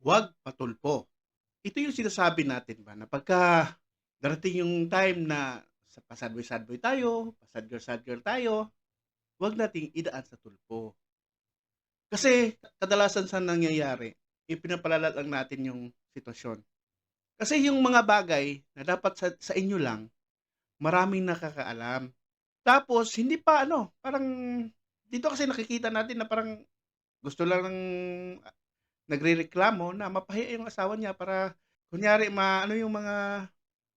Huwag patulpo. Ito yung sinasabi natin ba na pagka darating yung time na sa pasadboy-sadboy tayo, pasadgirl-sadgirl tayo, huwag nating idaan sa tulpo. Kasi kadalasan sa nangyayari, ipinapalala lang natin yung sitwasyon. Kasi yung mga bagay na dapat sa, sa inyo lang, maraming nakakaalam. Tapos, hindi pa ano, parang, dito kasi nakikita natin na parang gusto lang ng nagrereklamo na mapahiya yung asawa niya para kunyari maano yung mga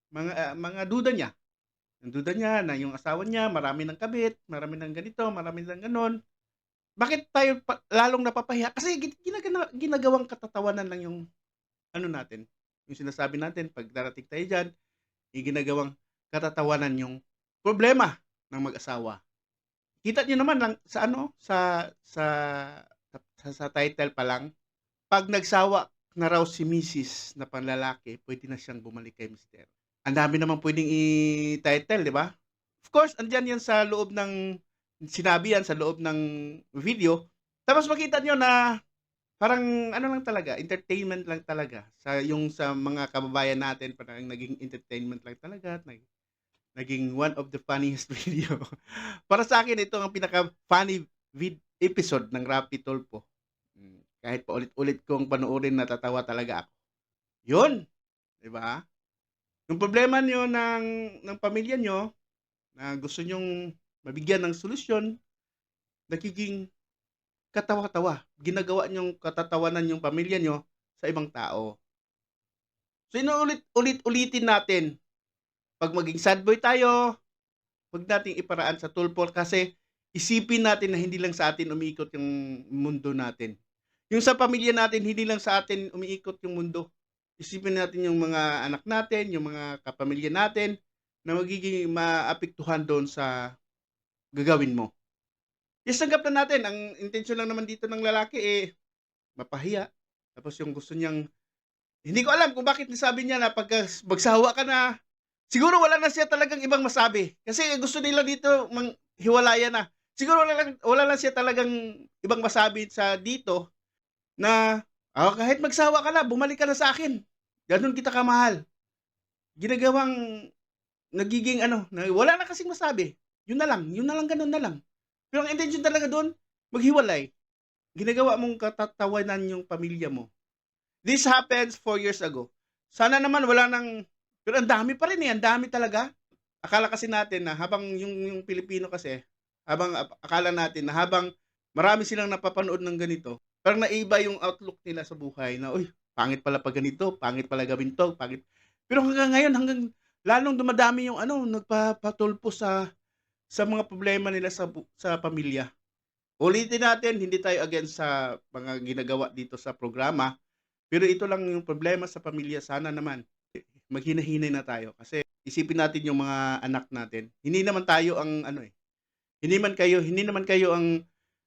mga ah, mga duda niya. Yung duda niya na yung asawa niya marami ng kabit, marami ng ganito, marami ng ganon. Bakit tayo pa- lalong napapahiya? Kasi gin- ginagana, ginagawang katatawanan lang yung ano natin. Yung sinasabi natin pag darating tayo diyan, yung ginagawang katatawanan yung problema ng mag-asawa. Kita niyo naman lang sa ano sa sa sa, sa title pa lang pag nagsawa na raw si Mrs. na panlalaki, pwede na siyang bumalik kay Mr. Ang dami naman pwedeng i-title, di ba? Of course, andyan yan sa loob ng, sinabi yan sa loob ng video. Tapos makita nyo na parang ano lang talaga, entertainment lang talaga. Sa yung sa mga kababayan natin, parang naging entertainment lang talaga. Nag, naging one of the funniest video. Para sa akin, ito ang pinaka-funny vid- episode ng Rapid Tulpo. Kahit pa ulit-ulit kong panoorin, natatawa talaga ako. Yun! Di ba? Yung problema nyo ng, ng pamilya nyo, na gusto nyong mabigyan ng solusyon, nagiging katawa-tawa. Ginagawa nyong katatawanan yung pamilya nyo sa ibang tao. So, inuulit-ulit-ulitin natin. Pag maging sad boy tayo, huwag nating iparaan sa tulpo kasi isipin natin na hindi lang sa atin umiikot yung mundo natin. Yung sa pamilya natin, hindi lang sa atin umiikot yung mundo. Isipin natin yung mga anak natin, yung mga kapamilya natin, na magiging maapektuhan doon sa gagawin mo. Yes, tanggap na natin. Ang intensyon lang naman dito ng lalaki, eh, mapahiya. Tapos yung gusto niyang, hindi ko alam kung bakit sabi niya na pagka magsawa ka na, siguro wala na siya talagang ibang masabi. Kasi gusto nila dito, mang, hiwalayan na. Siguro wala lang, wala lang siya talagang ibang masabi sa dito na ah, kahit magsawa ka na, bumalik ka na sa akin. Ganun kita kamahal. Ginagawang nagiging ano, wala na kasing masabi. Yun na lang, yun na lang, ganun na lang. Pero ang intention talaga doon, maghiwalay. Ginagawa mong katatawanan yung pamilya mo. This happens four years ago. Sana naman wala nang, pero ang dami pa rin eh, ang dami talaga. Akala kasi natin na habang yung, yung Pilipino kasi, habang akala natin na habang marami silang napapanood ng ganito, parang naiba yung outlook nila sa buhay na, uy, pangit pala pag ganito, pangit pala gawin to, pangit. Pero hanggang ngayon, hanggang lalong dumadami yung ano, nagpapatulpo sa sa mga problema nila sa sa pamilya. Ulitin natin, hindi tayo against sa mga ginagawa dito sa programa, pero ito lang yung problema sa pamilya. Sana naman maghinahinay na tayo kasi isipin natin yung mga anak natin. Hindi naman tayo ang ano eh. Hindi man kayo, hindi naman kayo ang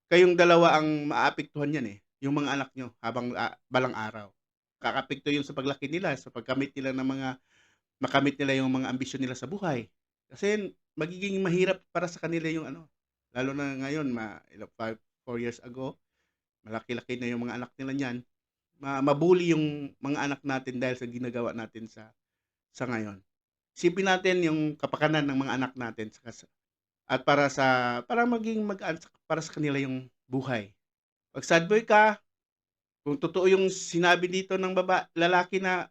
kayong dalawa ang maapektuhan yan eh. Yung mga anak nyo habang ah, balang araw. Kakapekto yun sa paglaki nila, sa pagkamit nila ng mga makamit nila yung mga ambisyon nila sa buhay. Kasi magiging mahirap para sa kanila yung ano. Lalo na ngayon, ma, ilang five, four years ago, malaki-laki na yung mga anak nila niyan. Ma, mabuli yung mga anak natin dahil sa ginagawa natin sa sa ngayon. Isipin natin yung kapakanan ng mga anak natin sa at para sa para maging sa- para sa kanila yung buhay. Pag sad boy ka, kung totoo yung sinabi dito ng baba, lalaki na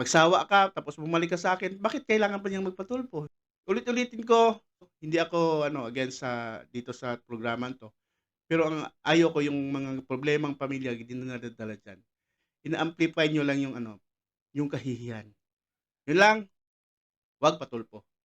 magsawa ka tapos bumalik ka sa akin, bakit kailangan pa niyang magpatulpo? Ulit-ulitin ko, hindi ako ano against sa dito sa programang to. Pero ang ayaw ko yung mga problemang pamilya hindi na nadadala dyan. Ina-amplify nyo lang yung ano, yung kahihiyan. Yun lang, wag patulpo.